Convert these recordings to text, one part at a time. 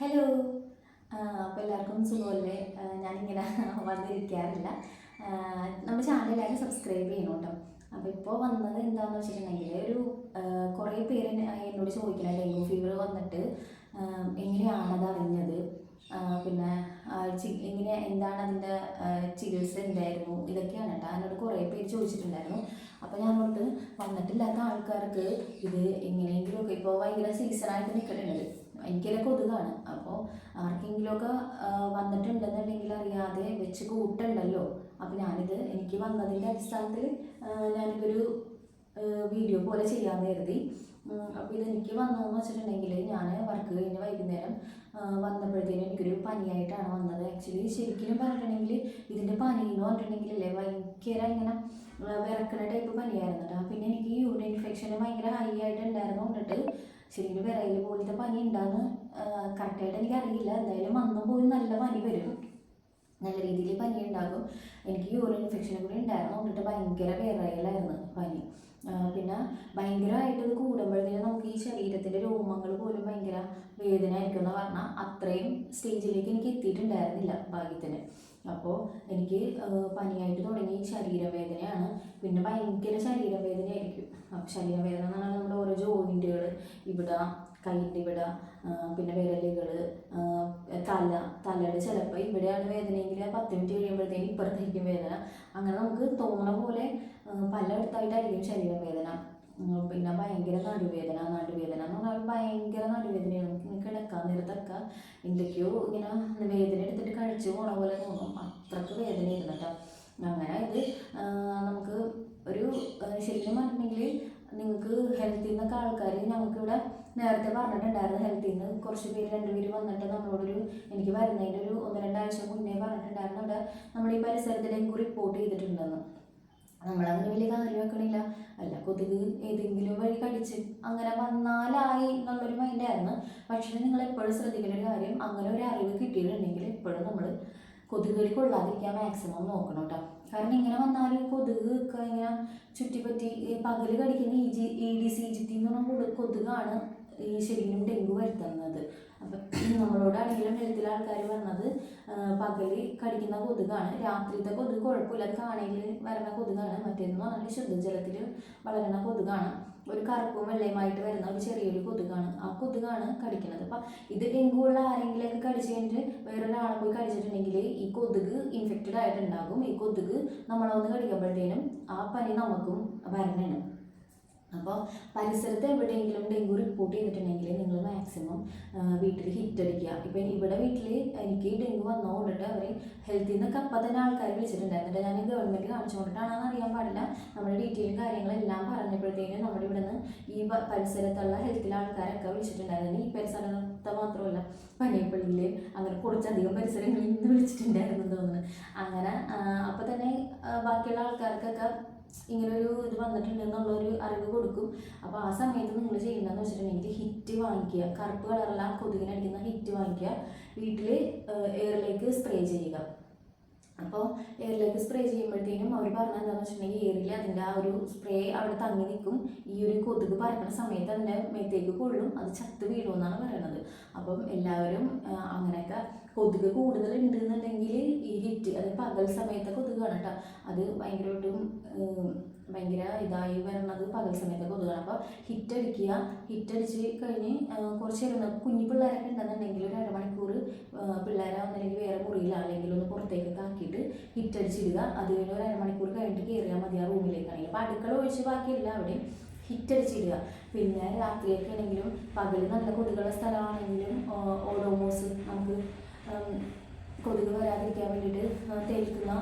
Hello അപ്പോൾ എല്ലാവർക്കും സുഖമല്ലേ? ഞാനിങ്ങനെ വന്നിരിക്കാറില്ല. നമ്മുടെ ചാനൽ സബ്സ്ക്രൈബ് ചെയ്യണം കേട്ടോ. അപ്പോൾ ഇപ്പോൾ വന്നത് എന്താണെന്ന് വെച്ചിട്ടുണ്ടെങ്കിൽ ഒരു കുറേ പേര് എന്നോട് ചോദിക്കണം ഡെങ്കു ഫീവർ വന്നിട്ട് എങ്ങനെയാണത് അറിഞ്ഞത്? പിന്നെ എങ്ങനെ എന്താണ് അതിന്റെ ചികിത്സ എന്തായിരുന്നു? ഇതൊക്കെയാണ് കേട്ടോ. എന്നോട് കുറേ പേര് ചോദിച്ചിട്ടുണ്ടായിരുന്നു. അപ്പോൾ ഞാൻ അങ്ങോട്ട് വന്നിട്ടില്ലാത്ത ആൾക്കാർക്ക് ഇത് എങ്ങനെയെങ്കിലുമൊക്കെ ഇപ്പോൾ ഭയങ്കര സീസണായിട്ട് നിൽക്കുന്നുണ്ട് എനിക്കെല്ലാം കൊതുകാണ്. അപ്പോൾ ആർക്കെങ്കിലുമൊക്കെ വന്നിട്ടുണ്ടെന്നുണ്ടെങ്കിൽ അറിയാതെ വെച്ച് കൂട്ടുണ്ടല്ലോ. അപ്പോൾ ഞാനിത് എനിക്ക് വന്നതിന്റെ അടിസ്ഥാനത്തിൽ ഞാനിതൊരു വീഡിയോ പോലെ ചെയ്യാമെന്ന് കരുതി. അപ്പോൾ ഇതെനിക്ക് വന്നതെന്ന് വെച്ചിട്ടുണ്ടെങ്കിൽ ഞാൻ വർക്ക് കഴിഞ്ഞ് വൈകുന്നേരം വന്നപ്പോഴത്തേനും എനിക്കൊരു പനിയായിട്ടാണ് വന്നത്. ആക്ച്വലി ശരിക്കും പറഞ്ഞിട്ടുണ്ടെങ്കിൽ ഇതിന്റെ പനി എന്ന് പറഞ്ഞിട്ടുണ്ടെങ്കിൽ അല്ലേ ഭയങ്കര ഇങ്ങനെ വിറക്കുന്ന ടൈപ്പ് പനിയായിരുന്നു കേട്ടോ. പിന്നെ എനിക്ക് യൂറിൻ ഇൻഫെക്ഷൻ ഭയങ്കര ഹൈ ആയിട്ട് കൊണ്ടിട്ട് ശരിക്കും വിറയിൽ പോലത്തെ പനി ഉണ്ടാന്ന് കറക്റ്റായിട്ട് എനിക്ക് അറിയില്ല എന്തായാലും വന്നും പോയി നല്ല പനി വരും. നല്ല രീതിയിൽ പനി ഉണ്ടാകും എനിക്ക് യൂറിൻ ഇൻഫെക്ഷനും കൂടി ഉണ്ടായിരുന്നു. എന്നിട്ട് ഭയങ്കര വിറയലായിരുന്നു പനി. പിന്നെ ഭയങ്കരമായിട്ട് ഇത് കൂടുമ്പോഴത്തേനും നമുക്ക് ഈ ശരീരത്തിന്റെ രോമങ്ങൾ പോലും ഭയങ്കര വേദന ആയിരിക്കും എന്ന് പറഞ്ഞാൽ അത്രയും സ്റ്റേജിലേക്ക് എനിക്ക് എത്തിയിട്ടുണ്ടായിരുന്നില്ല ഭാഗ്യത്തിന്. അപ്പോൾ എനിക്ക് പനിയായിട്ട് തുടങ്ങി ശരീരവേദനയാണ്. പിന്നെ ഭയങ്കര ശരീരവേദനയായിരിക്കും. ശരീരവേദന എന്ന് പറഞ്ഞാൽ നമ്മുടെ ഓരോ ജോയിന്റുകൾ ഇവിടെ ആ, പിന്നെ വിരലുകൾ തല തലയുടെ ചിലപ്പോൾ ഇവിടെയാണ് വേദനയെങ്കിൽ പത്ത് മിനിറ്റ് കഴിയുമ്പോഴത്തേക്കും ഇപ്പുറത്തേക്കും വേദന. അങ്ങനെ നമുക്ക് തോന്നണ പോലെ പലയിടത്തായിട്ടായിരിക്കും ശരീരവേദന വേദന. പിന്നെ ഭയങ്കര നടുവേദന നടുവേദന എന്ന് പറഞ്ഞാൽ ഭയങ്കര നടുവേദനയാണ്. നമുക്ക് കിടക്കാൻ നേരത്തൊക്കെ എന്തൊക്കെയോ ഇങ്ങനെ വേദന എടുത്തിട്ട് കഴിച്ചു പോണ പോലെ തോന്നും. അത്രയ്ക്ക് വേദനയായിരുന്നു കേട്ടോ. അങ്ങനെ ഇത് നമുക്ക് ശരിക്കും പറഞ്ഞിട്ടുണ്ടെങ്കിൽ നിങ്ങൾക്ക് ഹെൽത്തിൽ നിന്നൊക്കെ ആൾക്കാർ ഞങ്ങൾക്കിവിടെ നേരത്തെ പറഞ്ഞിട്ടുണ്ടായിരുന്നു ഹെൽത്തിൽ നിന്ന് കുറച്ച് പേര് രണ്ടുപേര് വന്നിട്ട് നമ്മളോടൊരു എനിക്ക് വരുന്നതിന്റെ ഒരു ഒന്ന് രണ്ടാഴ്ച മുന്നേ പറഞ്ഞിട്ടുണ്ടായിരുന്നു. അവിടെ നമ്മുടെ ഈ പരിസരത്തിലേക്ക് റിപ്പോർട്ട് ചെയ്തിട്ടുണ്ടെന്ന്. നമ്മളങ്ങനെ വലിയ കാര്യം വെക്കണില്ല. അല്ല കൊതുക് ഏതെങ്കിലും വഴി കടിച്ച് അങ്ങനെ വന്നാലായി എന്നുള്ളൊരു മൈൻഡായിരുന്നു പക്ഷേ നിങ്ങൾ എപ്പോഴും ശ്രദ്ധിക്കേണ്ട ഒരു കാര്യം അങ്ങനെ ഒരു അറിവ് കിട്ടിയിട്ടുണ്ടെങ്കിൽ എപ്പോഴും നമ്മൾ കൊതുകുകൾ കൊള്ളാതിരിക്കാൻ മാക്സിമം നോക്കണം കേട്ടോ. കാരണം ഇങ്ങനെ വന്നാലും കൊതുക് നിൽക്കുക ഇങ്ങനെ ചുറ്റിപ്പറ്റി പകൽ കടിക്കുന്ന ഈ G E D C G tin പറഞ്ഞ കൊതു- കൊതുകാണ് ഈ ശരിക്കും ഡെങ്കു വരുത്തുന്നത്. അപ്പം നമ്മളോടാണെങ്കിലും ഹെൽത്തിലെ ആൾക്കാർ പറഞ്ഞത് പകൽ കടിക്കുന്ന കൊതുകാണ്. രാത്രിത്തെ കൊതുക് കുഴപ്പമില്ല. അത് കാണിയിൽ വരുന്ന കൊതുകാണ്. മറ്റേന്ന് പറഞ്ഞാൽ ശുദ്ധജലത്തിൽ വളരുന്ന കൊതുകാണ്. ഒരു കറുപ്പും വെള്ളയുമായിട്ട് വരുന്ന ഒരു ചെറിയൊരു കൊതുകാണ്. ആ കൊതുകാണ് കടിക്കുന്നത്. അപ്പം ഇത് ഡെങ്കു ഉള്ള ആരെങ്കിലുമൊക്കെ കടിച്ചു കഴിഞ്ഞിട്ട് വേറൊരാളെ പോയി കടിച്ചിട്ടുണ്ടെങ്കിൽ ഈ കൊതുക് ഇൻഫെക്റ്റഡ് ആയിട്ടുണ്ടാകും. ഈ കൊതുക് നമ്മളെ നമ്മളൊന്ന് കടിക്കുമ്പോഴത്തേനും ആ പനി നമുക്കും വരണേണ് അപ്പോൾ പരിസരത്ത് എവിടെയെങ്കിലും ഡെങ്കു റിപ്പോർട്ട് ചെയ്തിട്ടുണ്ടെങ്കിൽ നിങ്ങൾ മാക്സിമം വീട്ടിൽ ഹിറ്റ് അടിക്കുക. ഇപ്പം ഇവിടെ വീട്ടിൽ എനിക്ക് ഡെങ്കു വന്നതുകൊണ്ടിട്ട് അവർ ഹെൽത്തിൽ നിന്നൊക്കെ അപ്പം തന്നെ ആൾക്കാർ വിളിച്ചിട്ടുണ്ടായിരുന്നു. ഞാൻ ഗവൺമെന്റ് കാണിച്ചുകൊണ്ടിട്ടാണെന്ന് അറിയാൻ പാടില്ല. നമ്മുടെ ഡീറ്റെയിലും കാര്യങ്ങളെല്ലാം പറഞ്ഞപ്പോഴത്തേക്കും നമ്മുടെ ഇവിടെ നിന്ന് ഈ പ- പരിസരത്തുള്ള ഹെൽത്തിലെ ആൾക്കാരൊക്കെ വിളിച്ചിട്ടുണ്ടായിരുന്നു. ഈ പരിസരത്തെ മാത്രമല്ല പനിയപ്പള്ളിയിൽ അങ്ങനെ കുറച്ചധികം പരിസരങ്ങളിൽ നിന്ന് വിളിച്ചിട്ടുണ്ടായിരുന്നു തോന്നുന്നു. അങ്ങനെ അപ്പോൾ തന്നെ ബാക്കിയുള്ള ആൾക്കാർക്കൊക്കെ ഇങ്ങനൊരു ഇത് വന്നിട്ടുണ്ട് എന്നുള്ളൊരു അറിവ് കൊടുക്കും. അപ്പോൾ ആ സമയത്ത് നിങ്ങൾ ചെയ്യേണ്ടതെന്ന് വെച്ചിട്ടുണ്ടെങ്കിൽ ഹിറ്റ് വാങ്ങിക്കുക. കറുപ്പ് കളറുള്ള കൊതുകിനടിക്കുന്ന ഹിറ്റ് വാങ്ങിക്കുക. വീട്ടിൽ എയറിലേക്ക് സ്പ്രേ ചെയ്യുക. അപ്പോൾ എയറിലേക്ക് സ്പ്രേ ചെയ്യുമ്പോഴത്തേനും അവർ പറഞ്ഞത് എന്താണെന്ന് വെച്ചിട്ടുണ്ടെങ്കിൽ എയറിൽ അതിന്റെ ആ ഒരു സ്പ്രേ അവിടെ തങ്ങി നിൽക്കും. ഈ ഒരു കൊതുക് പറക്കുന്ന സമയത്ത് അതിന്റെ മേത്തേക്ക് കൊള്ളും. അത് ചത്ത് വീഴുമെന്നാണ് പറയുന്നത് അപ്പം എല്ലാവരും അങ്ങനെയൊക്കെ കൊതുക് കൂടുതൽ അത് പകൽ സമയത്തെ കൊതുകാണ് കേട്ടോ. അത് ഭയങ്കരമായിട്ടും ഭയങ്കര ഇതായി വരുന്നത് പകൽ സമയത്തെ കൊതുകാണ് അപ്പോൾ ഹിറ്റ് അടിക്കുക. ഹിറ്റ് അടിച്ച് കഴിഞ്ഞ് കുറച്ച് നേരം കുഞ്ഞു പിള്ളേരൊക്കെ ഉണ്ടെന്നുണ്ടെങ്കിൽ ഒരു അരമണിക്കൂർ പിള്ളേരെ വേറെ മുറിയില്ല അല്ലെങ്കിൽ ഒന്ന് പുറത്തേക്കൊക്കെ ആക്കിയിട്ട് ഹിറ്റ് അടിച്ചിടുക. അത് കഴിഞ്ഞ് ഒരു അരമണിക്കൂർ കഴിഞ്ഞിട്ട് കയറിയാൽ മതി ആ റൂമിലേക്കാണെങ്കിൽ അപ്പോൾ അടുക്കള ഒഴിച്ച് ബാക്കിയില്ല അവിടെ ഹിറ്റ് അടിച്ചിടുക. പിന്നെ രാത്രിയൊക്കെ ആണെങ്കിലും പകൽ നല്ല കൊതുകുള്ള സ്ഥലമാണെങ്കിലും ഓഡോമോസ് നമുക്ക് കൊതുക് വരാതിരിക്കാൻ വേണ്ടിയിട്ട് തേക്കുന്ന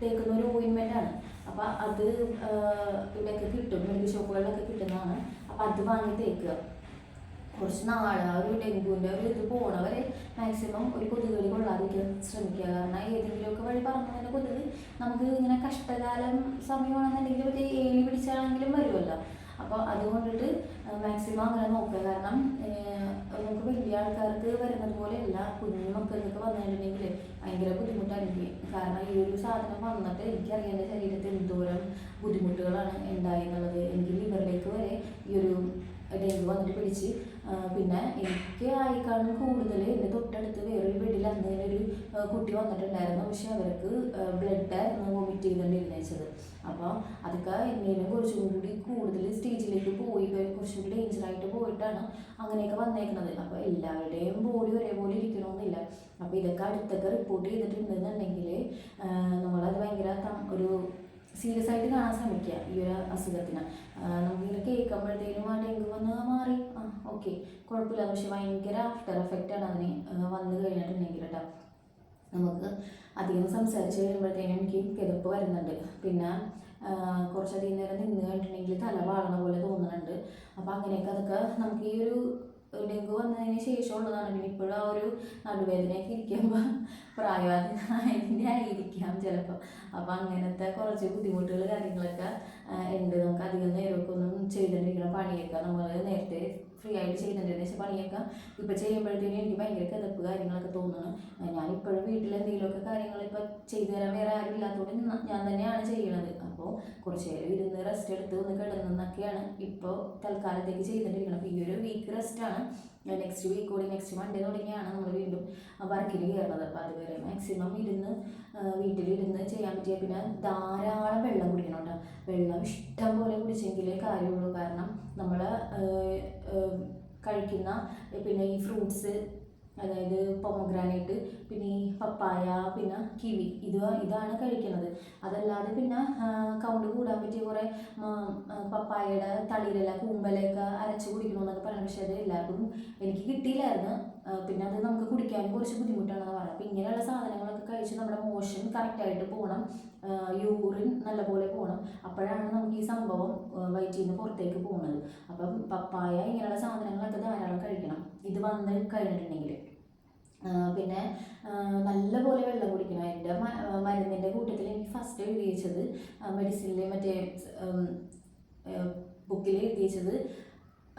തേക്കുന്ന ഒരു ഓയിൻമെന്റാണ് അപ്പോൾ അത് ഇവിടെയൊക്കെ കിട്ടും. മെഡിക്കൽ ഷോപ്പുകളിലൊക്കെ കിട്ടുന്നതാണ്. അപ്പോൾ അത് വാങ്ങി തേക്കുക. കുറച്ച് നാളെ ഒരു ഡെങ്കുവിന്റെ ഒരു ഇത് പോണവരെ മാക്സിമം ഒരു കൊതുക് കൊതുകുകടി കൊള്ളാതിരിക്കാൻ ശ്രമിക്കുക. കാരണം ഏതെങ്കിലുമൊക്കെ വഴി പറഞ്ഞു തന്നെ കൊതുക് നമുക്ക് ഇങ്ങനെ കഷ്ടകാലം സമയമാണെന്നുണ്ടെങ്കിൽ മറ്റേ ഏലി പിടിച്ചാണെങ്കിലും വരുമല്ലോ. അപ്പോൾ അതുകൊണ്ടിട്ട് മാക്സിമം അങ്ങനെ നോക്കുക. കാരണം നമുക്ക് വലിയ ആൾക്കാർക്ക് വരുന്നത് പോലെയല്ല കുഞ്ഞു മക്കൾക്കൊക്കെ വന്നിട്ടുണ്ടെങ്കിൽ ഭയങ്കര ബുദ്ധിമുട്ടായിരിക്കും. കാരണം ഈ ഒരു സാധനം വന്നിട്ട് എനിക്കറിയാം എന്റെ ശരീരത്തിൽ എന്തോരം ബുദ്ധിമുട്ടുകളാണ് ഉണ്ടായി എന്നുള്ളത് എനിക്ക് ലിവറിലേക്ക് വരെ ഈ ഒരു ഡെങ്കു വന്നിട്ട് പിടിച്ച് പിന്നെ എനിക്ക് ആയിക്കാളും കൂടുതൽ എന്റെ തൊട്ടടുത്ത് വേറൊരു വീട്ടിൽ അന്ന് ഒരു കുട്ടി വന്നിട്ടുണ്ടായിരുന്നു. പക്ഷെ അവർക്ക് ബ്ലഡ് ബ്ലഡായിരുന്നു വോമിറ്റ് ചെയ്തുകൊണ്ടിരുന്നത് അപ്പോൾ അതൊക്കെ എന്നേലും കുറച്ചും കൂടി കൂടുതൽ സ്റ്റേജിലേക്ക് പോയി കുറച്ചും കൂടി ഡേഞ്ചറായിട്ട് പോയിട്ടാണ് അങ്ങനെയൊക്കെ വന്നേക്കുന്നത് അപ്പോൾ എല്ലാവരുടെയും ബോഡി ഒരേപോലെ ഇരിക്കണമെന്നില്ല അപ്പോൾ ഇതൊക്കെ അടുത്തൊക്കെ റിപ്പോർട്ട് ചെയ്തിട്ടുണ്ടെന്നുണ്ടെങ്കിൽ നമ്മളത് ഭയങ്കര ഒരു സീരിയസ് ആയിട്ട് കാണാൻ ശ്രമിക്കുക ഈ ഒരു അസുഖത്തിന്. നമുക്ക് നമുക്കിങ്ങനെ കേൾക്കുമ്പോഴത്തേനും ആ ഡെങ്കു വന്ന് മാറി. ആ ഓക്കെ. കുഴപ്പമില്ല. പക്ഷെ ഭയങ്കര ആഫ്റ്റർ എഫക്റ്റ് ആണ് അതിന് വന്നു കഴിഞ്ഞിട്ടുണ്ടെങ്കിൽ കേട്ടോ. നമുക്ക് അധികം സംസാരിച്ച് കഴിയുമ്പോഴത്തേനും എനിക്ക് കിതപ്പ് വരുന്നുണ്ട്. പിന്നെ കുറച്ചധികം നേരം നിന്ന് കഴിഞ്ഞിട്ടുണ്ടെങ്കിൽ തല വാളണ പോലെ തോന്നുന്നുണ്ട്. അപ്പോൾ അങ്ങനെയൊക്കെ അതൊക്കെ നമുക്ക് ഈ ഒരു ഡെങ്കു വന്നതിന് ശേഷമുള്ളതാണ്. പിന്നെ ഇപ്പോഴും ആ ഒരു നടുവേദനയൊക്കെ ഇരിക്കുമ്പോൾ പ്രായമായതിന്റെ ആയിരിക്കാം ചിലപ്പോൾ അപ്പോൾ അങ്ങനത്തെ കുറച്ച് ബുദ്ധിമുട്ടുകൾ കാര്യങ്ങളൊക്കെ ഉണ്ട്. നമുക്ക് അധികം നേരമൊക്കെ ഒന്നും ചെയ്തുകൊണ്ടിരിക്കുന്ന പണിയൊക്കെ നമ്മൾ നേരത്തെ ഫ്രീ ആയിട്ട് ചെയ്തിട്ടുണ്ടെന്ന് വെച്ചാൽ പണിയൊക്കെ ഇപ്പോൾ ചെയ്യുമ്പോഴത്തേനും എനിക്ക് ഭയങ്കര കിതപ്പ് കാര്യങ്ങളൊക്കെ തോന്നുന്നു. ഞാനിപ്പോഴും വീട്ടിൽ എന്തെങ്കിലുമൊക്കെ കാര്യങ്ങൾ ഇപ്പോൾ ചെയ്തു തരാൻ വേറെ ആരും ഇല്ലാത്തതുകൊണ്ട് ഞാൻ- തന്നെയാണ് ചെയ്യണത്. അപ്പോൾ കുറച്ച് നേരം ഇരുന്ന് റെസ്റ്റ് എടുത്ത് ഒന്ന് കിടന്നൊക്കെയാണ് ഇപ്പോൾ തൽക്കാലത്തേക്ക് ചെയ്തിട്ടിരിക്കുന്നത് അപ്പോൾ ഈ ഒരു വീക്ക് റെസ്റ്റാണ് നെക്സ്റ്റ് വീക്ക് കൂടി നെക്സ്റ്റ് മൺഡേ തുടങ്ങിയാണ് നമ്മൾ വീണ്ടും വർക്കിൽ കയറുന്നത്. അപ്പോൾ അതുവരെ മാക്സിമം ഇരുന്ന് വീട്ടിലിരുന്ന് ചെയ്യാൻ പറ്റിയ പിന്നെ ധാരാളം വെള്ളം കുടിക്കണം വെള്ളം ഇഷ്ടം പോലെ കുടിച്ചെങ്കിലേ കാര്യമുള്ളൂ. കാരണം നമ്മൾ കഴിക്കുന്ന പിന്നെ ഈ ഫ്രൂട്ട്സ് അതായത് പൊമഗ്രാനൈറ്റ് പിന്നെ ഈ പപ്പായ പിന്നെ കിവി ഇത് ഇതാണ് കഴിക്കുന്നത്. അതല്ലാതെ പിന്നെ കൗണ്ട് കൂടാൻ പറ്റിയ കുറേ പപ്പായയുടെ തളിരല കൂമ്പലൊക്കെ അരച്ച് കുടിക്കണമെന്നൊക്കെ പറയുന്നത് പക്ഷേ അത് എല്ലാവർക്കും എനിക്ക് കിട്ടിയില്ലായിരുന്നു. പിന്നെ അത് നമുക്ക് കുടിക്കാനും കുറച്ച് ബുദ്ധിമുട്ടാണെന്ന് പറയാം അപ്പം ഇങ്ങനെയുള്ള സാധനങ്ങളൊക്കെ കഴിച്ച് നമ്മുടെ മോഷൻ കറക്റ്റായിട്ട് പോകണം യൂറിൻ നല്ലപോലെ പോകണം അപ്പോഴാണ് നമുക്ക് ഈ സംഭവം വയറ്റിൽ നിന്ന് പുറത്തേക്ക് പോകുന്നത്. അപ്പം പപ്പായ ഇങ്ങനെയുള്ള സാധനങ്ങളൊക്കെ ധാരാളം കഴിക്കണം. ഇത് വന്ന് കഴിഞ്ഞിട്ടുണ്ടെങ്കിൽ പിന്നെ നല്ലപോലെ വെള്ളം കുടിക്കണം. എന്റെ മരുന്നിന്റെ കൂട്ടത്തിൽ എനിക്ക് ഫസ്റ്റ് എഴുതി വെച്ചത് മെഡിസിനിൽ മറ്റേ ബുക്കിൽ എഴുതി വെച്ചത്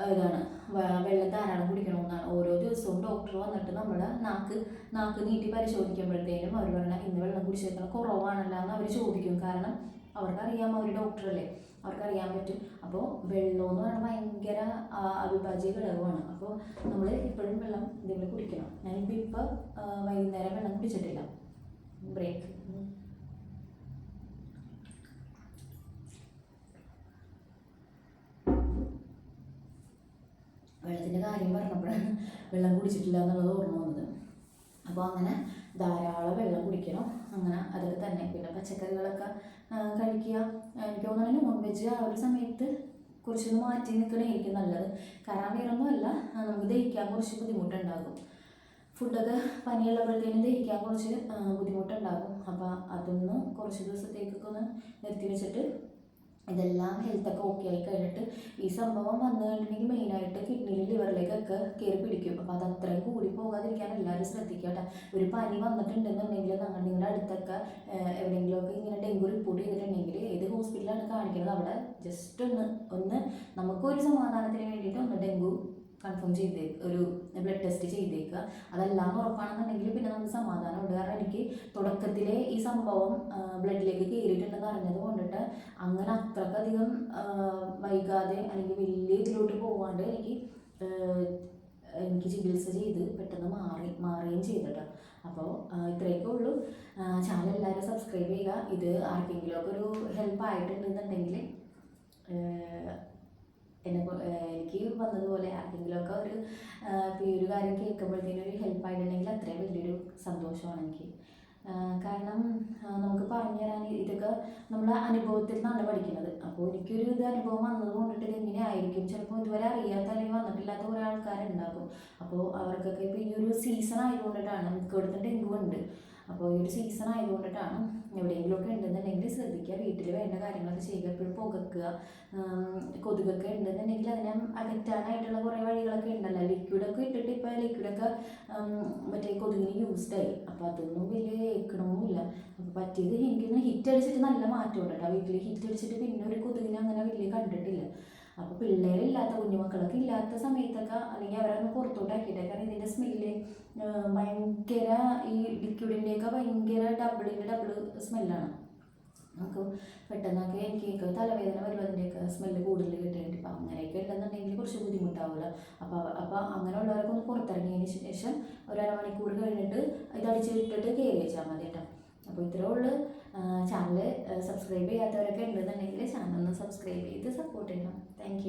ഇതാണ്. വെള്ളം ധാരാളം കുടിക്കണമെന്നാണ്. ഓരോ ദിവസവും ഡോക്ടർ വന്നിട്ട് നമ്മുടെ നാക്ക് നാക്ക് നീട്ടി പരിശോധിക്കുമ്പോഴത്തേനും അവർ പറഞ്ഞാൽ ഇന്ന് വെള്ളം കുടിച്ചേക്കണം കുറവാണല്ലോ എന്ന് അവർ ചോദിക്കും. കാരണം അവർക്കറിയാം അവർ ഡോക്ടറല്ലേ അവർക്കറിയാൻ പറ്റും. അപ്പോൾ വെള്ളം എന്ന് പറയുന്നത് ഭയങ്കര അവിഭാജ്യ ഘടകമാണ്. അപ്പോൾ നമ്മൾ എപ്പോഴും വെള്ളം ഇതേപോലെ കുടിക്കണം. ഞാനിപ്പോൾ ഇപ്പോൾ വൈകുന്നേരം വെള്ളം കുടിച്ചിട്ടില്ല. ബ്രേക്ക്. വെള്ളത്തിന്റെ കാര്യം പറഞ്ഞപ്പോഴാണ് വെള്ളം കുടിച്ചിട്ടില്ല എന്നുള്ളത് ഓർമ്മ വന്നത്. അപ്പോൾ അങ്ങനെ ധാരാളം വെള്ളം കുടിക്കണം. അങ്ങനെ അതൊക്കെ തന്നെ പിന്നെ പച്ചക്കറികളൊക്കെ കഴിക്കുക. എനിക്ക് തോന്നുന്നു നോൺ വെജ് ആ ഒരു സമയത്ത് കുറച്ചൊന്ന് മാറ്റി നിൽക്കണമായിരിക്കും നല്ലത്. കാരണം വേറൊന്നുമല്ല നമുക്ക് ദഹിക്കാൻ കുറച്ച് ബുദ്ധിമുട്ടുണ്ടാകും. ഫുഡൊക്കെ പനിയുള്ളപ്പോഴത്തേനും ദഹിക്കാൻ കുറച്ച് ബുദ്ധിമുട്ടുണ്ടാകും. അപ്പോൾ അതൊന്ന് കുറച്ച് ദിവസത്തേക്കൊക്കെ ഒന്ന് നിർത്തി വെച്ചിട്ട് ഇതെല്ലാം ഹെൽത്തൊക്കെ ഓക്കെ ആയി കഴിഞ്ഞിട്ട് ഈ സംഭവം വന്നു കഴിഞ്ഞിട്ടുണ്ടെങ്കിൽ മെയിനായിട്ട് കിഡ്നിയിൽ ലിവറിലേക്കൊക്കെ കയറി പിടിക്കും. അപ്പോൾ അത് അത്രയും കൂടി പോകാതിരിക്കാൻ എല്ലാവരും ശ്രദ്ധിക്കുക കേട്ടോ. ഒരു പനി വന്നിട്ടുണ്ടെന്നുണ്ടെങ്കിൽ നമ്മൾ നിങ്ങളുടെ അടുത്തൊക്കെ എവിടെയെങ്കിലുമൊക്കെ ഇങ്ങനെ ഡെങ്കു റിപ്പോർട്ട് ചെയ്തിട്ടുണ്ടെങ്കിൽ ഏത് ഹോസ്പിറ്റലാണ് കാണിക്കുന്നത് അവിടെ ജസ്റ്റ് ഒന്ന് ഒന്ന് നമുക്കൊരു സമാധാനത്തിന് വേണ്ടിയിട്ട് ഒന്ന് ഡെങ്കു കൺഫേം ചെയ്തേ ഒരു ബ്ലഡ് ടെസ്റ്റ് ചെയ്തേക്കുക. അതെല്ലാം ഉറപ്പാണെന്നുണ്ടെങ്കിൽ പിന്നെ നമുക്ക് സമാധാനമുണ്ട് കാരണം എനിക്ക് തുടക്കത്തിലെ ഈ സംഭവം ബ്ലഡിലേക്ക് കയറിയിട്ടുണ്ടെന്ന് അറിഞ്ഞത് കൊണ്ടിട്ട് അങ്ങനെ അത്രക്കധികം വൈകാതെ അല്ലെങ്കിൽ വലിയ ഇതിലോട്ട് പോവാണ്ട് എനിക്ക് എനിക്ക് ചികിത്സ ചെയ്ത് പെട്ടെന്ന് മാറി മാറുകയും ചെയ്തിട്ട്. അപ്പോൾ ഇത്രയൊക്കെ ഉള്ളൂ. ചാനൽ എല്ലാവരും സബ്സ്ക്രൈബ് ചെയ്യുക. ഇത് ആർക്കെങ്കിലുമൊക്കെ ഒരു ഹെൽപ്പ് ആയിട്ടുണ്ടെന്നുണ്ടെങ്കിൽ എന്നെ എനിക്ക് വന്നതുപോലെ ആർക്കെങ്കിലുമൊക്കെ ഒരു ഈ ഒരു കാര്യം കേൾക്കുമ്പോഴത്തേനും ഒരു ഹെൽപ്പ് ആയിട്ടുണ്ടെങ്കിൽ അത്രയും വലിയൊരു സന്തോഷമാണ് എനിക്ക് കാരണം നമുക്ക് പറഞ്ഞു തരാൻ ഇതൊക്കെ നമ്മൾ അനുഭവത്തിൽ നിന്നാണ് പഠിക്കുന്നത്. അപ്പോൾ എനിക്കൊരു ഇത് അനുഭവം വന്നത് കൊണ്ടിട്ട് എങ്ങനെ ആയിരിക്കും ചിലപ്പോൾ ഇതുവരെ അറിയാത്ത അല്ലെങ്കിൽ വന്നിട്ടില്ലാത്ത കുറേ ആൾക്കാരുണ്ടാകും. അപ്പോൾ അവർക്കൊക്കെ ഇപ്പോൾ ഈ ഒരു സീസൺ ആയതുകൊണ്ടിട്ടാണ് മിക്കയിടത്തും ഡെങ്കു ഉണ്ട്. അപ്പോൾ ഈ ഒരു സീസൺ ആയതുകൊണ്ടിട്ടാണ് എവിടെയെങ്കിലുമൊക്കെ ഉണ്ടെന്നുണ്ടെങ്കിൽ ശ്രദ്ധിക്കുക. വീട്ടിൽ വേണ്ട കാര്യങ്ങളൊക്കെ ചെയ്യുക. എപ്പോഴും പുകക്കുക. കൊതുകൊക്കെ ഉണ്ടെന്നുണ്ടെങ്കിൽ അതിനെ അകറ്റാനായിട്ടുള്ള കുറേ വഴികളൊക്കെ ഉണ്ടല്ലോ. ലിക്വിഡൊക്കെ ഇട്ടിട്ട് ഇപ്പോൾ ലിക്വിഡൊക്കെ മറ്റേ കൊതുകിന് യൂസ്ഡായി അപ്പോൾ അതൊന്നും അപ്പോൾ പറ്റിയത് എനിക്കൊന്ന് ഹിറ്റ് അടിച്ചിട്ട് നല്ല മാറ്റം ഉണ്ട് കേട്ടോ. വീട്ടിൽ ഹിറ്റ് അടിച്ചിട്ട് പിന്നെ ഒരു കൊതുകിനെ അങ്ങനെ വലിയ കണ്ടിട്ടില്ല. അപ്പോൾ പിള്ളേരില്ലാത്ത കുഞ്ഞുമക്കളൊക്കെ ഇല്ലാത്ത സമയത്തൊക്കെ അല്ലെങ്കിൽ അവരൊന്ന് പുറത്തോട്ടാക്കിയിട്ട് കാരണം ഇതിന്റെ സ്മെല്ല് ഭയങ്കര ഈ ലിക്വിഡിന്റെയൊക്കെ ഭയങ്കര ഡബിളിന്റെ ഡബിൾ സ്മെല്ലാണ് നമുക്ക് പെട്ടെന്നൊക്കെ എനിക്ക് തലവേദന വരുന്നതിന്റെയൊക്കെ സ്മെല്ല് കൂടുതൽ കിട്ടിയിട്ട് ഇപ്പം അങ്ങനെയൊക്കെ ഉണ്ടെന്നുണ്ടെങ്കിൽ കുറച്ച് ബുദ്ധിമുട്ടാവില്ല അപ്പോൾ അപ്പോൾ അങ്ങനെയുള്ളവരൊക്കെ ഒന്ന് പുറത്തിറങ്ങിയതിന് ശേഷം ഒരു അരമണിക്കൂർ കഴിഞ്ഞിട്ട് ഇതടിച്ച് വിട്ടിട്ട് കയറി വെച്ചാൽ മതി കേട്ടോ. അപ്പോൾ ഇത്രേ ഉള്ളൂ. ചാനൽ സബ്സ്ക്രൈബ് ചെയ്യാത്തവരൊക്കെ ഉണ്ടെന്നുണ്ടെങ്കിൽ ചാനൽ ഒന്ന് സബ്സ്ക്രൈബ് ചെയ്ത് സപ്പോർട്ട് ചെയ്യണം താങ്ക്